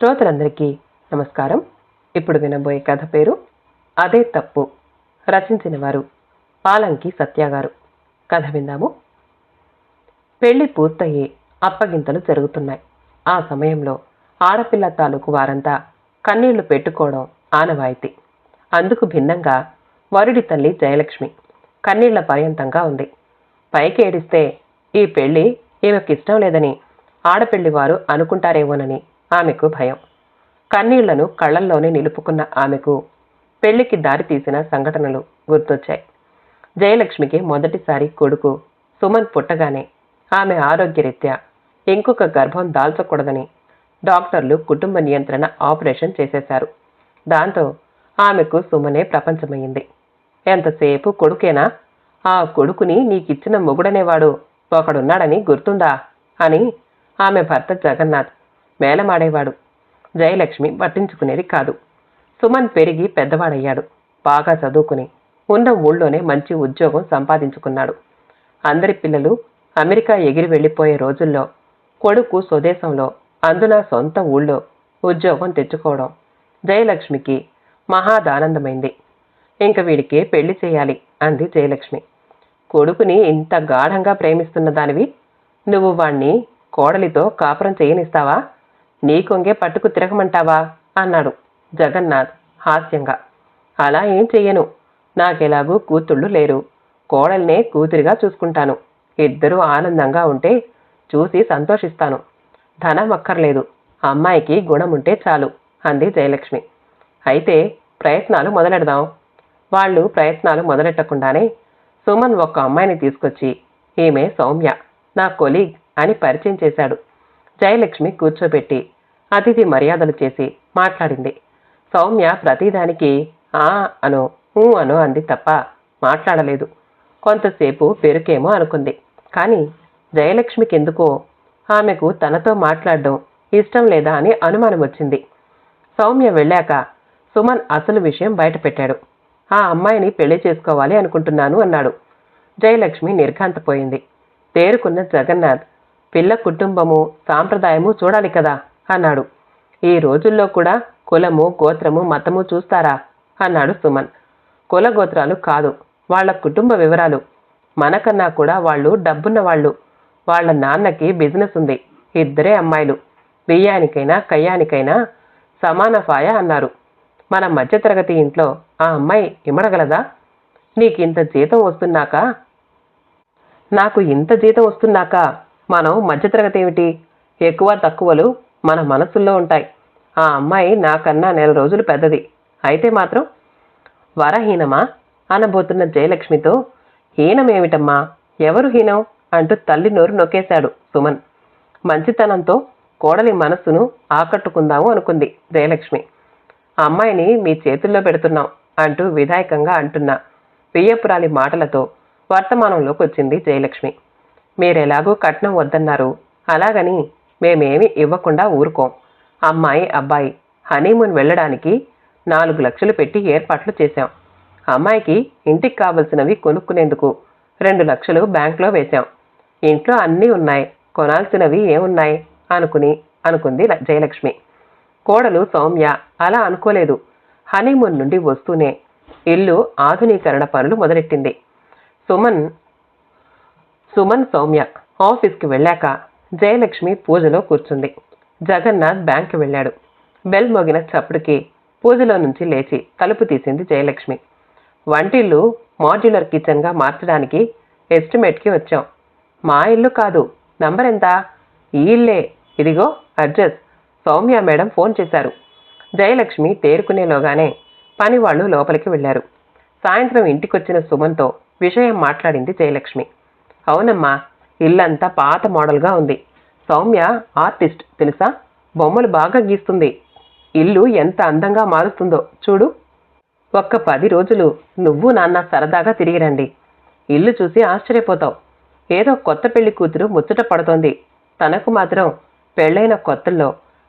శ్రోతలందరికీ నమస్కారం. ఇప్పుడు వినబోయే కథ పేరు అదే తప్పు రచించిన వారు పాలంకి సత్యాగారు కథ విందాము. పెళ్ళి పూర్తయ్యే అప్పగింతలు జరుగుతున్నాయి. ఆ సమయంలో ఆడపిల్ల తాలూకు వారంతా కన్నీళ్ళు పెట్టుకోవడం ఆనవాయితీ. అందుకు భిన్నంగా వరుడి తల్లి జయలక్ష్మి కన్నీళ్ళ పర్యంతంగా ఉంది. పైకి ఏడిస్తే ఈ పెళ్ళి ఈమెకిష్టం లేదని ఆడపెళ్ళి వారు అనుకుంటారేమోనని ఆమెకు భయం. కన్నీళ్ళను కళ్ళల్లోనే నిలుపుకున్న ఆమెకు పెళ్ళికి దారి తీసిన సంఘటనలు గుర్తొచ్చాయి. జయలక్ష్మికి మొదటిసారి కొడుకు సుమన్ పుట్టగానే ఆమె ఆరోగ్యరీత్యా ఇంకొక గర్భం దాల్చకూడదని డాక్టర్లు కుటుంబ నియంత్రణ ఆపరేషన్ చేసేశారు. దాంతో ఆమెకు సుమనే ప్రపంచమైంది ఎంతసేపు కొడుకేనా? ఆ కొడుకుని నీకిచ్చిన మొగుడనేవాడు ఒకడున్నాడని గుర్తుందా? అని ఆమె భర్త జగన్నాథ్ మేళమాడేవాడు జయలక్ష్మి పట్టించుకునేది కాదు. సుమన్ పెరిగి పెద్దవాడయ్యాడు. బాగా చదువుకుని ఉన్న ఊళ్ళోనే మంచి ఉద్యోగం సంపాదించుకున్నాడు. అందరి పిల్లలు అమెరికా ఎగిరి వెళ్ళిపోయే రోజుల్లో కొడుకు స్వదేశంలో అందున సొంత ఊళ్ళో ఉద్యోగం తెచ్చుకోవడం జయలక్ష్మికి మహాదానందమైంది. ఇంక వీడికి పెళ్ళి చేయాలి అంది జయలక్ష్మి. కొడుకుని ఇంత గాఢంగా ప్రేమిస్తున్న దానివి నువ్వు వాణ్ణి కోడలితో కాపురం చేయనిస్తావా? నీ కొంగే పట్టుకు తిరగమంటావా? అన్నాడు జగన్నాథ్ హాస్యంగా. అలా ఏం చెయ్యను. నాకెలాగూ కూతుళ్ళు లేరు. కోడల్నే కూతురిగా చూసుకుంటాను. ఇద్దరూ ఆనందంగా ఉంటే చూసి సంతోషిస్తాను. ధనం అక్కర్లేదు. అమ్మాయికి గుణం ఉంటే చాలు అంది జయలక్ష్మి. అయితే ప్రయత్నాలు మొదలెడదాం. వాళ్ళు ప్రయత్నాలు మొదలెట్టకుండానే సుమన్ ఒక అమ్మాయిని తీసుకొచ్చి ఈమె సౌమ్య నా కొలీగ్ అని పరిచయం చేశాడు. జయలక్ష్మి కూర్చోబెట్టి అతిథి మర్యాదలు చేసి మాట్లాడింది. సౌమ్య ప్రతిదానికి ఆ అను ఊ అను అంది తప్ప మాట్లాడలేదు. కొంతసేపు పెరుకేమో అనుకుంది. కానీ జయలక్ష్మికి ఎందుకో ఆమెకు తనతో మాట్లాడడం ఇష్టం లేదా అని అనుమానం వచ్చింది. సౌమ్య వెళ్ళాక సుమన్ అసలు విషయం బయటపెట్టాడు. ఆ అమ్మాయిని పెళ్ళి చేసుకోవాలి అనుకుంటున్నాను అన్నాడు. జయలక్ష్మి నిర్ఘాంతపోయింది. తేరుకున్న జగన్నాథ్ పిల్ల కుటుంబము సాంప్రదాయము చూడాలి కదా? అన్నాడు. ఈ రోజుల్లో కూడా కులము గోత్రము మతము చూస్తారా? అన్నాడు సుమన్. కుల గోత్రాలు కాదు వాళ్ళ కుటుంబ వివరాలు. మనకన్నా కూడా వాళ్ళు డబ్బున్న వాళ్ళు వాళ్ళ నాన్నకి బిజినెస్ ఉంది ఇద్దరే అమ్మాయిలు. బియ్యానికైనా కయ్యానికైనా సమాన ఫాయ అన్నారు. మన మధ్యతరగతి ఇంట్లో ఆ అమ్మాయి ఇమడగలదా? నీకింత జీతం వస్తున్నాక? నాకు ఇంత జీతం వస్తున్నాక? మనం మధ్యతరగతి ఏమిటి ఎక్కువ తక్కువలు మన మనసుల్లో ఉంటాయి. ఆ అమ్మాయి నాకన్నా నెల రోజులు పెద్దది. అయితే మాత్రం వరహీనమా? అనబోతున్న జయలక్ష్మితో హీనమేమిటమ్మా? ఎవరు హీనం? అంటూ తల్లి నోరు నొక్కేశాడు సుమన్. మంచితనంతో కోడలి మనస్సును ఆకట్టుకుందాము అనుకుంది జయలక్ష్మి. ఆ అమ్మాయిని మీ చేతుల్లో పెడుతున్నాం అంటూ విధాయకంగా అంటున్న. వియ్యపురాలి మాటలతో వర్తమానంలోకి వచ్చింది జయలక్ష్మి. మీరెలాగూ కట్నం వద్దన్నారు. అలాగని మేమేమి ఇవ్వకుండా ఊరుకోం. అమ్మాయి అబ్బాయి హనీమూన్ వెళ్ళడానికి నాలుగు లక్షలు పెట్టి ఏర్పాట్లు చేశాం. అమ్మాయికి ఇంటికి కావలసినవి కొనుక్కునేందుకు రెండు లక్షలు బ్యాంక్లో వేశాం. ఇంట్లో అన్నీ ఉన్నాయి. కొనాల్సినవి ఏమున్నాయి? అనుకుని అనుకుంది జయలక్ష్మి. కోడలు సౌమ్య అలా అనుకోలేదు. హనీమూన్ నుండి వస్తూనే ఇల్లు ఆధునీకరణ పనులు మొదలెట్టింది. సుమన్ సుమన్ సౌమ్య ఆఫీస్కి వెళ్ళాక జయలక్ష్మి పూజలో కూర్చుంది. జగన్నాథ్ బ్యాంక్కి వెళ్ళాడు. బెల్ మోగిన చప్పుడుకి పూజలో నుంచి లేచి తలుపు తీసింది జయలక్ష్మి. వంటిల్లు మాడ్యులర్ కిచెన్గా మార్చడానికి ఎస్టిమేట్కి వచ్చాం. మా ఇల్లు కాదు నంబర్ ఎంత? ఈ ఇల్లే. ఇదిగో అడ్రస్. సౌమ్య మేడం ఫోన్ చేశారు. జయలక్ష్మి తేరుకునేలోగానే పనివాళ్ళు లోపలికి వెళ్ళారు. సాయంత్రం ఇంటికొచ్చిన సుమన్తో విషయం మాట్లాడింది జయలక్ష్మి. అవునమ్మా ఇల్లంతా పాత మోడల్గా ఉంది. సౌమ్య ఆర్టిస్ట్ తెలుసా? బొమ్మలు బాగా గీస్తుంది. ఇల్లు ఎంత అందంగా మారుస్తుందో చూడు. ఒక్క పది రోజులు నువ్వు నాన్న సరదాగా తిరిగిరండి ఇల్లు చూసి ఆశ్చర్యపోతావు. ఏదో కొత్త పెళ్ళి కూతురు ముచ్చట పడుతోంది. తనకు మాత్రం పెళ్ళైన కొత్తల్లో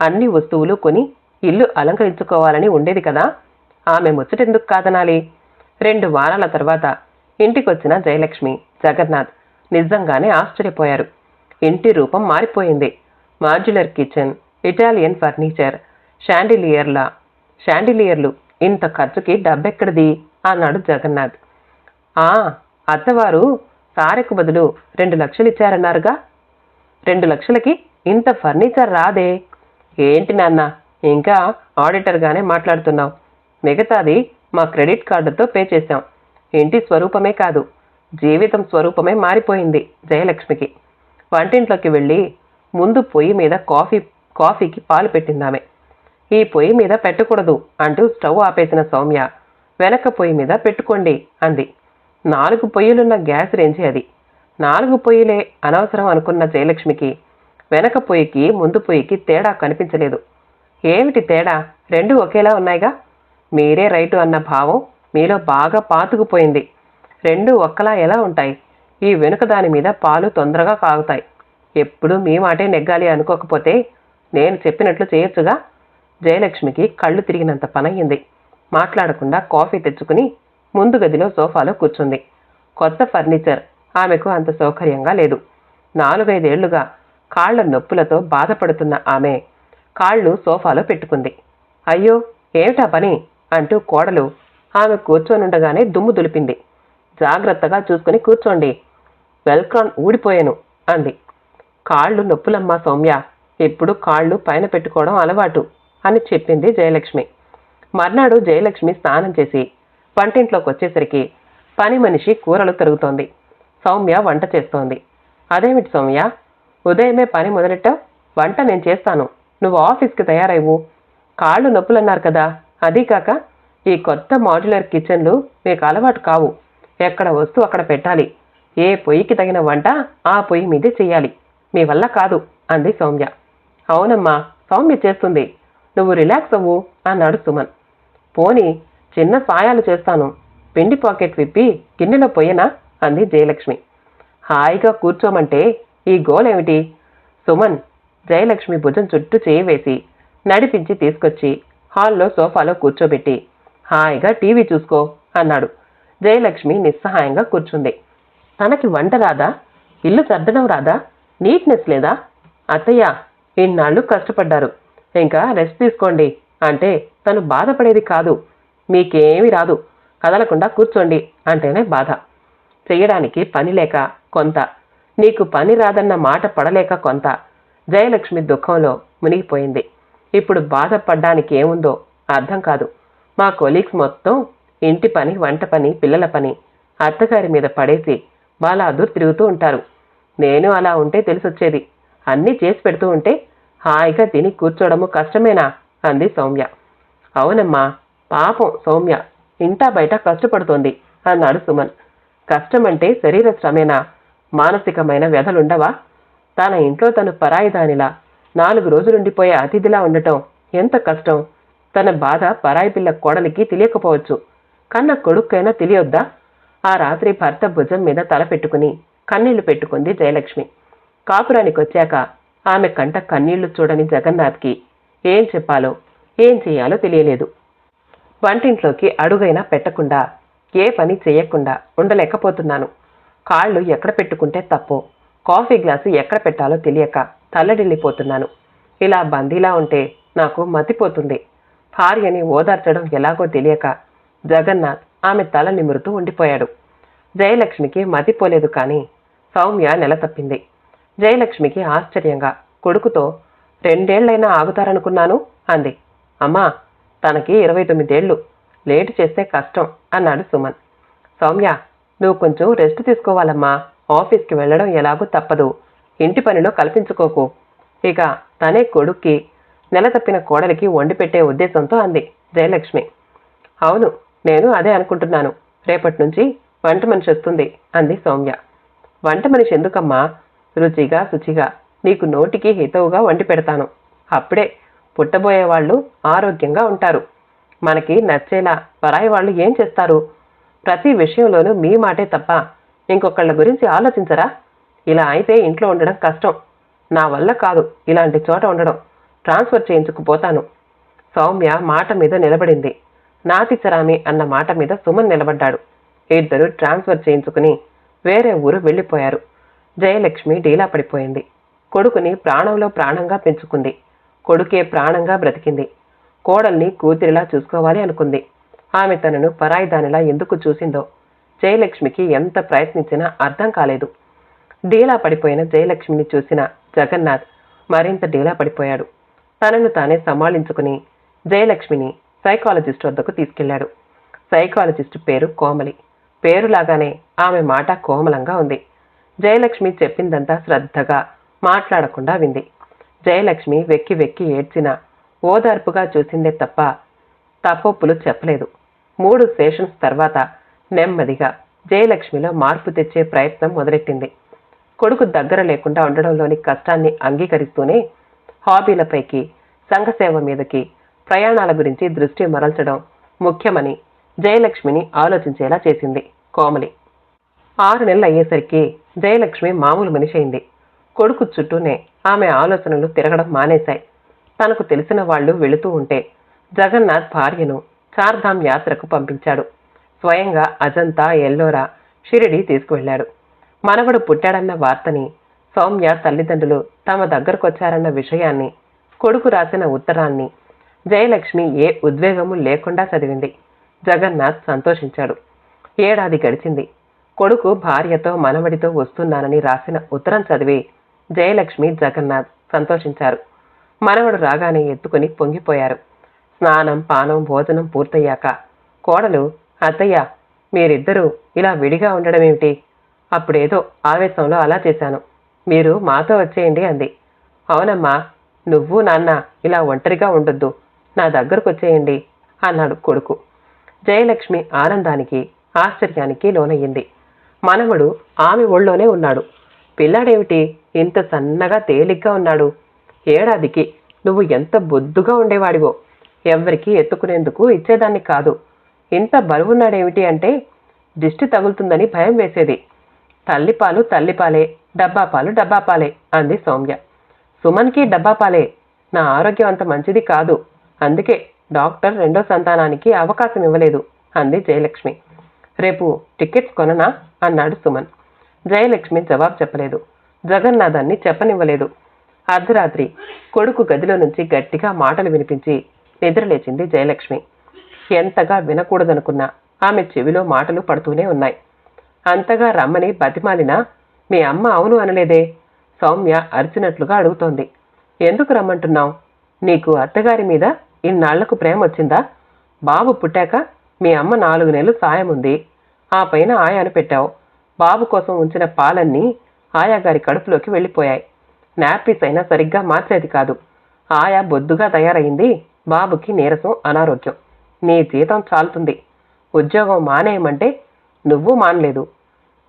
అన్ని వస్తువులు కొని ఇల్లు అలంకరించుకోవాలని ఉండేది కదా. ఆమె ముచ్చటెందుకు కాదనాలి? రెండు వారాల తర్వాత ఇంటికొచ్చిన జయలక్ష్మి జగన్నాథ్ నిజంగానే ఆశ్చర్యపోయారు. ఇంటి రూపం మారిపోయింది. మాడ్యులర్ కిచెన్ ఇటాలియన్ ఫర్నిచర్ షాండిలియర్లా షాండిలియర్లు ఇంత ఖర్చుకి డబ్బెక్కడిది? అన్నాడు జగన్నాథ్. ఆ అత్తవారు సారెకు బదులు రెండు లక్షలు ఇచ్చారన్నారుగా? రెండు లక్షలకి ఇంత ఫర్నిచర్ రాదే? ఏంటి నాన్న ఇంకా ఆడిటర్గానే మాట్లాడుతున్నావు. మిగతాది మా క్రెడిట్ కార్డుతో పే చేశాం. ఇంటి స్వరూపమే కాదు. జీవితం స్వరూపమే మారిపోయింది జయలక్ష్మికి. వంటింట్లోకి వెళ్ళి ముందు పొయ్యి మీద కాఫీ కాఫీకి పాలు పెట్టిందామె. ఈ పొయ్యి మీద పెట్టకూడదు అంటూ స్టవ్ ఆపేసిన సౌమ్య వెనక పొయ్యి మీద పెట్టుకోండి అంది. నాలుగు పొయ్యిలున్న గ్యాస్ రేంజి అది. నాలుగు పొయ్యిలే అనవసరం అనుకున్న జయలక్ష్మికి వెనక పొయ్యికి ముందు పొయ్యికి తేడా కనిపించలేదు. ఏమిటి తేడా? రెండు ఒకేలా ఉన్నాయిగా? మీరే రైటు అన్న భావం మీలో బాగా పాతుకుపోయింది. రెండు ఒక్కలా ఎలా ఉంటాయి? ఈ వెనుక దాని మీద పాలు తొందరగా కాగుతాయి. ఎప్పుడు మీ మాటే నెగ్గాలి అనుకోకపోతే నేను చెప్పినట్లు చేయొచ్చుగా? జయలక్ష్మికి కళ్ళు తిరిగినంత పనయ్యింది. మాట్లాడకుండా కాఫీ తెచ్చుకుని ముందు గదిలో సోఫాలో కూర్చుంది. కొత్త ఫర్నిచర్. ఆమెకు అంత సౌకర్యంగా లేదు. నాలుగైదేళ్ళుగా కాళ్ళ నొప్పులతో బాధపడుతున్న ఆమె కాళ్ళు సోఫాలో పెట్టుకుంది. అయ్యో ఏమిటా పని? అంటూ కోడలు ఆమె కూర్చొనుండగానే దుమ్ము దులిపింది. జాగ్రత్తగా చూసుకుని కూర్చోండి. వెల్క్రాన్ ఊడిపోయాను అంది. కాళ్ళు నొప్పులమ్మా సౌమ్య. ఎప్పుడు కాళ్ళు పైన పెట్టుకోవడం అలవాటు అని చెప్పింది జయలక్ష్మి. మర్నాడు జయలక్ష్మి స్నానం చేసి వంటింట్లోకి వచ్చేసరికి పని మనిషి కూరలు తరుగుతోంది. సౌమ్య వంట చేస్తోంది. అదేమిటి సౌమ్య? ఉదయమే పని మొదలెట్టావు? వంట నేను చేస్తాను. నువ్వు ఆఫీస్కి తయారైవు కాళ్ళు నొప్పులన్నారు కదా. అదీ కాక ఈ కొత్త మాడ్యులర్ కిచెన్లు మీకు అలవాటు కావు. ఎక్కడ వస్తువు అక్కడ పెట్టాలి. ఏ పొయ్యికి తగిన వంట ఆ పొయ్యి మీదే చెయ్యాలి మీ వల్ల కాదు అంది సౌమ్య. అవునమ్మా సౌమ్య చేస్తుంది. నువ్వు రిలాక్స్ అవ్వు అన్నాడు సుమన్. పోని చిన్న సాయాలు చేస్తాను. పిండి పాకెట్ విప్పి గిన్నెలో పొయ్యనా అంది జయలక్ష్మి. హాయిగా కూర్చోమంటే ఈ గోలేమిటి? సుమన్ జయలక్ష్మి భుజం చుట్టూ చేయి వేసి నడిపించి తీసుకొచ్చి హాల్లో సోఫాలో కూర్చోబెట్టి హాయిగా టీవీ చూసుకో అన్నాడు. జయలక్ష్మి నిస్సహాయంగా కూర్చుంది. తనకి వంట రాదా? ఇల్లు సర్దడం రాదా? నీట్నెస్ లేదా? అత్తయ్య ఇన్నాళ్ళు కష్టపడ్డారు. ఇంకా రెస్ట్ తీసుకోండి. అంటే తను బాధపడేది కాదు. మీకేమీ రాదు. కదలకుండా కూర్చోండి అంటేనే బాధ. చెయ్యడానికి పని లేక కొంత. నీకు పని రాదన్న మాట పడలేక కొంత. జయలక్ష్మి దుఃఖంలో మునిగిపోయింది. ఇప్పుడు బాధపడ్డానికి ఏముందో అర్థం కాదు. మా కొలీగ్స్ మొత్తం ఇంటి పని వంట పని పిల్లల పని. అత్తగారి మీద పడేసి బాలాదూర్ తిరుగుతూ ఉంటారు. నేను అలా ఉంటే తెలిసొచ్చేది. అన్నీ చేసి పెడుతూ ఉంటే హాయిగా తిని కూర్చోడము కష్టమేనా? అంది సౌమ్య. అవునమ్మా పాపం సౌమ్య. ఇంటా బయట కష్టపడుతోంది అన్నాడు సుమన్. కష్టమంటే శరీర శ్రమేనా? మానసికమైన వ్యధలుండవా? తన ఇంట్లో తను పరాయి దానిలా నాలుగు రోజులుండిపోయే అతిథిలా ఉండటం ఎంత కష్టం? తన బాధ పరాయి పిల్ల కోడలికి తెలియకపోవచ్చు. కన్న కొడుక్కైనా తెలియొద్దా? ఆ రాత్రి భర్త భుజం మీద తల పెట్టుకుని కన్నీళ్ళు పెట్టుకుంది జయలక్ష్మి. కాపురానికి వచ్చాక ఆమె కంట కన్నీళ్ళు చూడని జగన్నాథ్కి ఏం చెప్పాలో ఏం చేయాలో తెలియలేదు. వంటింట్లోకి అడుగైనా పెట్టకుండా ఏ పని చేయకుండా ఉండలేకపోతున్నాను. కాళ్ళు ఎక్కడ పెట్టుకుంటే తప్పో కాఫీ గ్లాసు ఎక్కడ పెట్టాలో తెలియక తల్లడిల్లిపోతున్నాను. ఇలా బందీలా ఉంటే నాకు మతిపోతుంది. భార్యని ఓదార్చడం ఎలాగో తెలియక జగన్నాథ్ ఆమె తల నిమురుతూ ఉండిపోయాడు. జయలక్ష్మికి మతిపోలేదు కానీ సౌమ్య నెల తప్పింది. జయలక్ష్మికి ఆశ్చర్యంగా కొడుకుతో రెండేళ్ళైనా ఆగుతారనుకున్నాను అంది. అమ్మా తనకి ఇరవై తొమ్మిదేళ్ళు లేటు చేస్తే కష్టం అన్నాడు సుమన్. సౌమ్య నువ్వు కొంచెం రెస్ట్ తీసుకోవాలమ్మా. ఆఫీస్కి వెళ్ళడం ఎలాగో తప్పదు. ఇంటి పనిలో కల్పించుకోకు. ఇక తనే కొడుక్కి నెల తప్పిన కోడలికి వండి పెట్టే ఉద్దేశంతో అంది జయలక్ష్మి. అవును నేను అదే అనుకుంటున్నాను. రేపటి నుంచి వంట మనిషి వస్తుంది అంది సౌమ్య. వంట మనిషి ఎందుకమ్మా? రుచిగా శుచిగా. నీకు నోటికి హితవుగా వండి పెడతాను. అప్పుడే పుట్టబోయే వాళ్ళు ఆరోగ్యంగా ఉంటారు. మనకి నచ్చేలా పరాయి వాళ్ళు ఏం చేస్తారు? ప్రతి విషయంలోనూ మీ మాటే తప్ప ఇంకొకళ్ళ గురించి ఆలోచించరా? ఇలా అయితే ఇంట్లో ఉండడం కష్టం. నా వల్ల కాదు ఇలాంటి చోట ఉండడం. ట్రాన్స్ఫర్ చేయించుకుపోతాను సౌమ్య మాట మీద నిలబడింది. నాతి అన్న మాట మీద సుమన్ నిలబడ్డాడు. ఇద్దరు ట్రాన్స్ఫర్ చేయించుకుని వేరే ఊరు వెళ్ళిపోయారు. జయలక్ష్మి డీలా పడిపోయింది. కొడుకుని ప్రాణంలో ప్రాణంగా పెంచుకుంది. కొడుకే ప్రాణంగా బ్రతికింది. కోడల్ని కూతురిలా చూసుకోవాలి అనుకుంది. ఆమె తనను పరాయిదానిలా ఎందుకు చూసిందో జయలక్ష్మికి ఎంత ప్రయత్నించినా అర్థం కాలేదు. డీలా పడిపోయిన జయలక్ష్మిని చూసిన జగన్నాథ్ మరింత డీలా పడిపోయాడు. తనను తానే సమాళించుకుని జయలక్ష్మిని సైకాలజిస్ట్ వద్దకు తీసుకెళ్ళాడు. సైకాలజిస్ట్ పేరు కోమలి. పేరులాగానే ఆమె మాట కోమలంగా ఉంది. జయలక్ష్మి చెప్పిందంతా శ్రద్ధగా మాట్లాడకుండా వింది. జయలక్ష్మి వెక్కి వెక్కి ఏడ్చిన ఓదార్పుగా చూసిందే తప్ప తప్పొప్పులు చెప్పలేదు. మూడు సెషన్స్ తర్వాత నెమ్మదిగా జయలక్ష్మిలో మార్పు తెచ్చే ప్రయత్నం మొదలెట్టింది. కొడుకు దగ్గర లేకుండా ఉండడంలోని కష్టాన్ని అంగీకరిస్తూనే హాబీలపైకి సంఘసేవ మీదకి ప్రయాణాల గురించి దృష్టి మరల్చడం ముఖ్యమని జయలక్ష్మిని ఆలోచించేలా చేసింది కోమలి. ఆరు నెలలు అయ్యేసరికి జయలక్ష్మి మామూలు మనిషి అయింది. కొడుకు చుట్టూనే ఆమె ఆలోచనలు తిరగడం మానేశాయి. తనకు తెలిసిన వాళ్ళు వెళుతూ ఉంటే జగన్నాథ్ భార్యను చార్ధామ్ యాత్రకు పంపించాడు. స్వయంగా అజంతా ఎల్లోరా షిరిడి తీసుకువెళ్ళాడు. మనవడు పుట్టాడన్న వార్తని సౌమ్య తల్లిదండ్రులు తమ దగ్గరకొచ్చారన్న విషయాన్ని కొడుకు రాసిన ఉత్తరాన్ని జయలక్ష్మి ఏ ఉద్వేగము లేకుండా చదివింది. జగన్నాథ్ సంతోషించాడు. ఏడాది గడిచింది. కొడుకు భార్యతో మనవడితో వస్తున్నానని రాసిన ఉత్తరం చదివి జయలక్ష్మి జగన్నాథ్ సంతోషించారు. మనవడు రాగానే ఎత్తుకుని పొంగిపోయారు. స్నానం పానం భోజనం పూర్తయ్యాక కోడలు అత్తయ్య మీరిద్దరూ ఇలా విడిగా ఉండడం ఏమిటి అప్పుడేదో ఆవేశంలో అలా చేశాను. మీరు మాతో వచ్చేయండి అంది. అవునమ్మా నువ్వు నాన్న ఇలా ఒంటరిగా ఉండొద్దు. నా దగ్గరకు వచ్చేయండి అన్నాడు కొడుకు. జయలక్ష్మి ఆనందానికి ఆశ్చర్యానికి లోనయ్యింది. మనవడు ఆమె ఒళ్ళోనే ఉన్నాడు. పిల్లాడేమిటి? ఇంత సన్నగా తేలిగ్గా ఉన్నాడు. ఏడాదికి నువ్వు ఎంత బొద్దుగా ఉండేవాడివో. ఎవ్వరికీ ఎత్తుకునేందుకు ఇచ్చేదాన్ని కాదు. ఇంత బరువున్నాడేమిటి అంటే దిష్టి తగులుతుందని భయం వేసేది. తల్లిపాలు తల్లిపాలే డబ్బాపాలు డబ్బాపాలే అంది సౌమ్య. సుమన్కి డబ్బాపాలే. నా ఆరోగ్యం అంత మంచిది కాదు. అందుకే డాక్టర్ రెండో సంతానానికి అవకాశం ఇవ్వలేదు అంది జయలక్ష్మి. రేపు టికెట్స్ కొననా? అన్నాడు సుమన్. జయలక్ష్మి జవాబు చెప్పలేదు. జగన్నాథాన్ని చెప్పనివ్వలేదు. అర్ధరాత్రి కొడుకు గదిలో నుంచి గట్టిగా మాటలు వినిపించి నిద్రలేచింది జయలక్ష్మి. ఎంతగా వినకూడదనుకున్నా ఆమె చెవిలో మాటలు పడుతూనే ఉన్నాయి. అంతగా రమ్మని బతిమాలినా మీ అమ్మ అవును అనలేదే? సౌమ్య అరిచినట్లుగా అడుగుతోంది. ఎందుకు రమ్మంటున్నావు? నీకు అత్తగారి మీద ఇన్నాళ్ళకు ప్రేమ వచ్చిందా బాబు పుట్టాక మీ అమ్మ నాలుగు నెలలు సాయం ఉంది ఆ పైన ఆయాను పెట్టావు. బాబు కోసం ఉంచిన పాలన్నీ ఆయా గారి కడుపులోకి వెళ్ళిపోయాయి. నాపీస్ అయినా సరిగ్గా మార్చేది కాదు. ఆయా బొద్దుగా తయారైంది బాబుకి నీరసం అనారోగ్యం. నీ జీతం చాలుతుంది. ఉద్యోగం మానేయమంటే నువ్వు మానలేదు.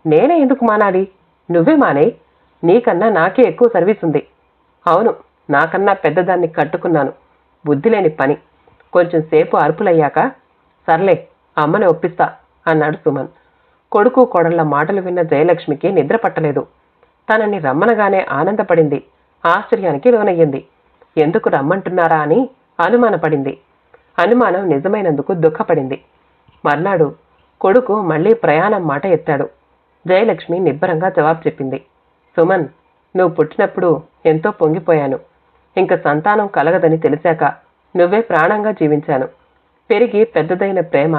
నేనే ఎందుకు మానాలి? నువ్వే మానే నీకన్నా నాకే ఎక్కువ సర్వీస్ ఉంది అవును నాకన్నా పెద్దదాన్ని కట్టుకున్నాను. బుద్ధి లేని పని. కొంచెం సేపు అరుపులయ్యాక సర్లే అమ్మని ఒప్పిస్తా అన్నాడు సుమన్. కొడుకు కొడళ్ళ మాటలు విన్న జయలక్ష్మికి నిద్ర పట్టలేదు. తనని రమ్మనగానే ఆనందపడింది. ఆశ్చర్యానికి లోనయ్యింది. ఎందుకు రమ్మంటున్నారా అని అనుమానపడింది. అనుమానం నిజమైనందుకు దుఃఖపడింది. మర్నాడు కొడుకు మళ్ళీ ప్రయాణం మాట ఎత్తాడు. జయలక్ష్మి నిబ్బరంగా జవాబు చెప్పింది. సుమన్ నువ్వు పుట్టినప్పుడు ఎంతో పొంగిపోయాను. ఇంక సంతానం కలగదని తెలిసాక నువ్వే ప్రాణంగా జీవించాను. పెరిగి పెద్దదైన ప్రేమ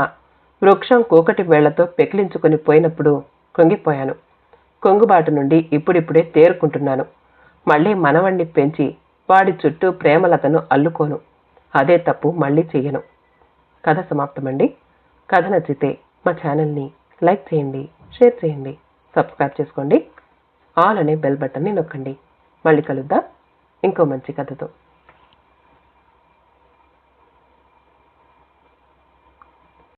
వృక్షం కూకటి వేళ్ళతో పెకిలించుకొని పోయినప్పుడు కొంగిపోయాను. కొంగుబాటు నుండి ఇప్పుడిప్పుడే తేరుకుంటున్నాను. మళ్ళీ మనవణ్ణి పెంచి వాడి చుట్టూ ప్రేమలతను అల్లుకోను. అదే తప్పు మళ్ళీ చెయ్యను. కథ సమాప్తమండి. కథ నచ్చితే మా ఛానల్ని లైక్ చేయండి షేర్ చేయండి సబ్స్క్రైబ్ చేసుకోండి. ఆల్ అనే బెల్ బటన్ని నొక్కండి. మళ్ళీ కలుద్దాం. ఇంకో మంచి కథతో